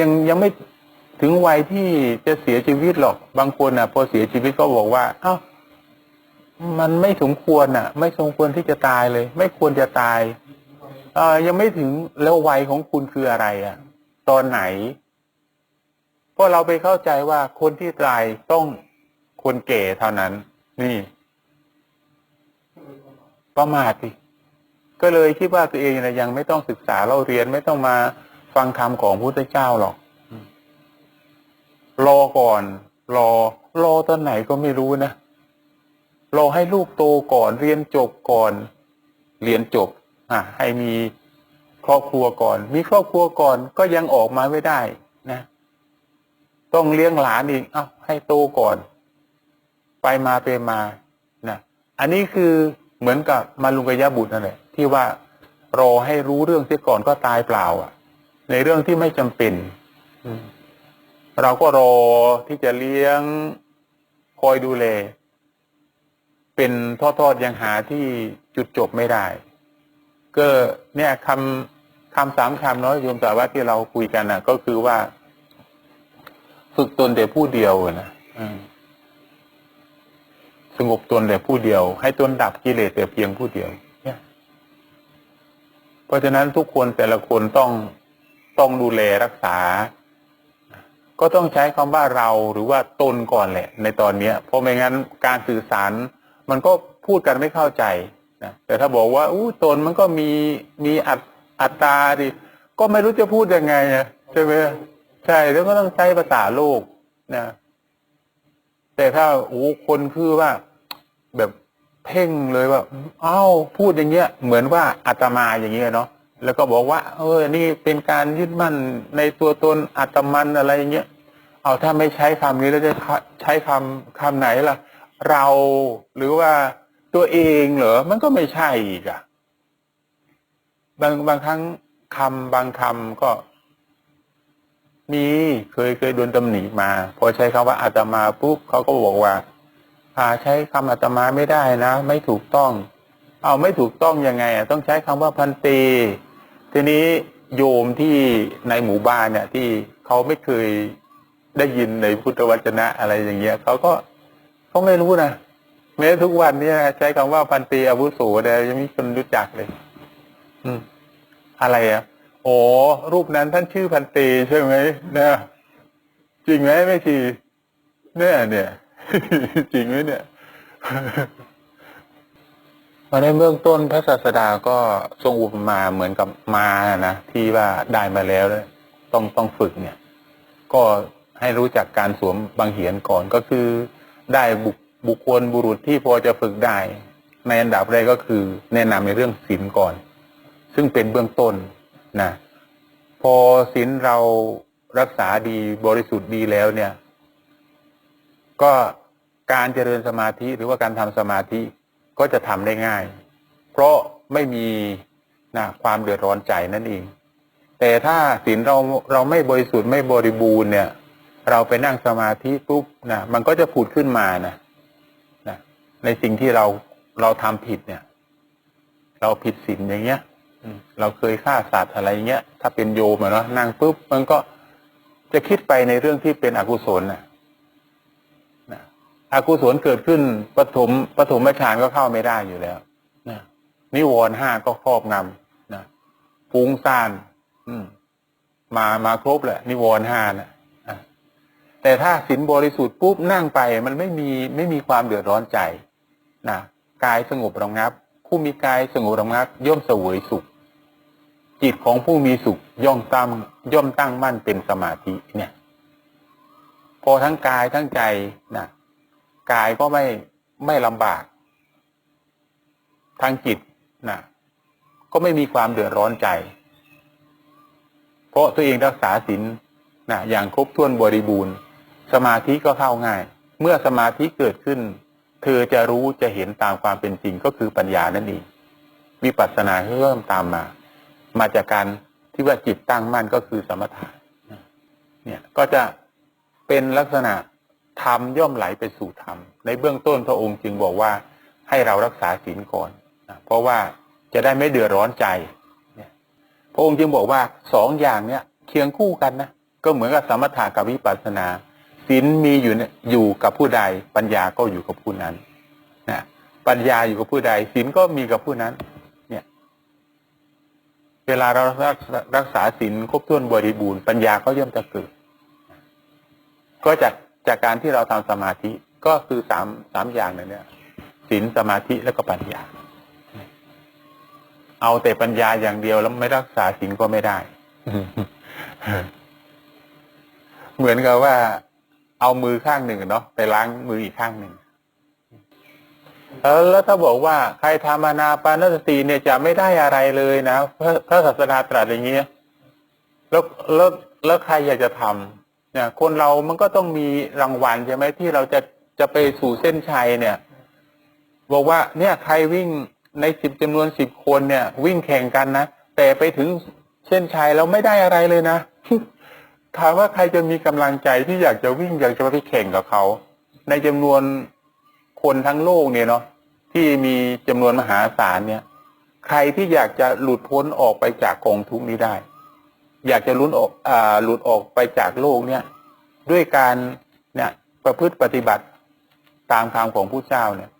ยังยังไม่ถึงวัยที่จะเสียชีวิตหรอก บางคนอะ พอเสียชีวิตก็บอกว่า เอ้ามันไม่สมควรอะ ไม่สมควรที่จะตายเลย ไม่ควรจะตาย เอ่อยังไม่ถึงแล้ววัยของคุณคืออะไร อะ ตอนไหนเพราะเราไปเข้าใจว่าคนที่ตายต้องคนแก่เท่านั้น นี่ ประมาทสิก็เลยคิดว่าตัวเองนะยังไม่ต้องศึกษาเราเรียนไม่ต้องมา ฟังคำของพระพุทธเจ้าหรอก รอก่อน รอ รอตอนไหนก็ไม่รู้นะ รอให้ลูกโตก่อนเรียนจบก่อน เรียนจบ อะ ให้มีครอบครัวก่อน มีครอบครัวก่อนก็ยังออกมาไม่ได้นะ ต้องเลี้ยงหลานอีก เอ้าให้โตก่อน ไปมาไปมานะอันนี้คือเหมือนกับมาลุงกยะบุตรนั่นแหละที่ว่ารอให้รู้เรื่องเสียก่อนก็ตายเปล่า อะ ในเรื่องที่ไม่จำเป็นเราก็รอที่จะเลี้ยงคอยดูแล เป็นทอดๆยังหาที่จุดจบไม่ได้ ก็เนี่ยคำคำสามคำเนาะโยมแต่ว่าที่เราคุยกันนะก็คือว่า ฝึกตนแต่ผู้เดียวนะสงบตนแต่ผู้เดียว ให้ตนดับกิเลสแต่เพียงผู้เดียวเนี่ยเพราะฉะนั้นทุกคนแต่ละคนต้อง ต้องดูแลรักษา ก็ต้องใช้คำว่าเราหรือว่าตนก่อนแหละ ในตอนเนี้ย เพราะไม่งั้นการสื่อสาร มันก็พูดกันไม่เข้าใจนะแต่ถ้าบอกว่าอู้ตนมันก็มีมีอัตอัตตาดิก็ไม่รู้จะพูดยังไงอะใช่ไหมใช่แล้วก็ต้องใช้ภาษาโลกนะแต่ถ้าโอ้คนคือว่า แบบเพ่งเลยว่า เอ้าพูดอย่างเงี้ย เหมือนว่าอาตมาอย่างเงี้ยเนาะ แล้วก็บอกว่า เออ นี่เป็นการยึดมั่นในตัวตนอาตมันอะไรเงี้ย เอาถ้าไม่ใช้คำนี้แล้วจะใช้คำคำไหนล่ะ เราหรือว่าตัวเองเหรอ มันก็ไม่ใช่อีกอะบางบางครั้งคำบางคำก็มีเคยเคยโดนตำหนิมา พอใช้คำว่าอาตมาปุ๊บเขาก็บอกว่าอาใช้คำอาตมาไม่ได้นะ ไม่ถูกต้อง เอาไม่ถูกต้องยังไงอะต้องใช้คำว่าพันเต ทีนี้โยมที่ในหมู่บ้านเนี่ย ที่เขาไม่เคยได้ยินในพุทธวจนะอะไรอย่างเงี้ยเขาก็เขาไม่รู้นะแม้ทุกวันเนี่ยใช้คำว่าพันเตอาวุโสแต่ยังไม่คนรู้จักเลย อืม อะไรอะโอ้รูปนั้นท่านชื่อพันเตใช่ไหมเนี่ยจริงไหมไม่ชีเนี่ยเนี่ยจริงไหมเนี่ย มาในเบื้องต้นพระศาสดาก็ทรงอุปมาเหมือนกับมานะที่ว่าได้มาแล้วเนี่ยต้องต้องฝึกเนี่ย ก็ให้รู้จักการสวมบางเหียนก่อนก็คือได้บุคบุคคลบุรุษที่พอจะฝึกได้ ในอันดับแรกก็คือแนะนำในเรื่องศีลก่อน ซึ่งเป็นเบื้องต้นนะพอศีลเรารักษาดีบริสุทธิ์ดีแล้วเนี่ย ก็การเจริญสมาธิหรือว่าการทำสมาธิ ก็จะทำได้ง่าย เพราะไม่มีนะความเดือดร้อนใจนั่นเอง แต่ถ้าศีลเราเราไม่บริสุทธิ์ไม่บริบูรณ์เนี่ย เราไปนั่งสมาธิปุ๊บนะมันก็จะผุดขึ้นมานะนะ ในสิ่งที่เราเราทำผิดเนี่ย เราผิดศีลอย่างเงี้ยเราเคยฆ่าสัตว์อะไรเงี้ย ถ้าเป็นโยมอะเนาะนั่งปุ๊บมันก็จะคิดไปในเรื่องที่เป็นอกุศลน่ะ นะอกุศลเกิดขึ้นปฐมปฐมฌานก็เข้าไม่ได้อยู่แล้วนะนิวรณ์ห้าก็ครอบงำนะฟุ้งซ่าน อืม มามาครบแหละ นิวรณ์ห้านะ่ะแต่ถ้าศีลบริสุทธิ์ปุ๊บนั่งไป มันไม่มีไม่มีความเดือดร้อนใจนะกายสงบระงับ ผู้มีกายสงบระงับ ย่อมเสวยสุข จิตของผู้มีสุขย่อมตั้งย่อมตั้งมั่นเป็นสมาธิเนี่ย พอทั้งกายทั้งใจนะ กายก็ไม่ไม่ลำบาก ทางจิตนะก็ไม่มีความเดือดร้อนใจ เพราะตัวเองรักษาศีลนะอย่างครบถ้วนบริบูรณ์ สมาธิก็เข้าง่าย เมื่อสมาธิเกิดขึ้น เธอจะรู้จะเห็นตามความเป็นจริงก็คือปัญญานั่นเองวิปัสสนาเริ่มตามมา มาจากการที่ว่าจิตตั้งมั่นก็คือสมถะเนี่ยก็จะเป็นลักษณะ ธรรมย่อมไหลไปสู่ธรรม ในเบื้องต้นพระองค์จึงบอกว่าให้เรารักษาศีลก่อนนะเพราะว่าจะได้ไม่เดือดร้อนใจ พระองค์จึงบอกว่าสองอย่างเนี่ยเคียงคู่กันนะ ก็เหมือนกับสมถะกับวิปัสสนาศีลมีอยู่เนี่ยอยู่กับผู้ใด ปัญญาก็อยู่กับผู้นั้นนะปัญญาอยู่กับผู้ใดศีลก็มีกับผู้นั้น เนี่ย เวลาเรารักรักษาศีลครบถ้วนบริบูรณ์ปัญญาก็ย่อมจะเกิด ก็จาก จากการที่เราทำสมาธิก็คือสามสามอย่างเนี่ยศีลสมาธิแล้วก็ปัญญา เอาแต่ปัญญาอย่างเดียวแล้วไม่รักษาศีลก็ไม่ได้ เหมือนกับว่า เอามือข้างหนึ่งเนาะไปล้างมืออีกข้างหนึ่งแล้วถ้าบอกว่าใครทำอนาปานสติเนี่ยจะไม่ได้อะไรเลยนะพระศาสดาตรัสอย่างเงี้ยแล้วแล้วแล้วใครอยากจะทำ เนี่ยคนเรามันก็ต้องมีรางวัลใช่ไหมที่เราจะจะไปสู่เส้นชัยเนี่ย บอกว่าเนี่ยใครวิ่งในสิบจำนวนสิบคนเนี่ย วิ่งแข่งกันนะแต่ไปถึงเส้นชัยแล้วไม่ได้อะไรเลยนะถามว่าใครจะมีกำลังใจที่อยากจะวิ่งอยากจะไปแข่งกับเขา ในจำนวนคนทั้งโลกเนี่ยเนาะที่มีจำนวนมหาศาลเนี่ย ใครที่อยากจะหลุดพ้นออกไปจากกองทุกนี้ได้ อยากจะลุ้นออกอ่าหลุดออกไปจากโลกเนี่ยด้วยการเนี่ยประพฤติปฏิบัติตามคำของผู้เจ้าเนี่ย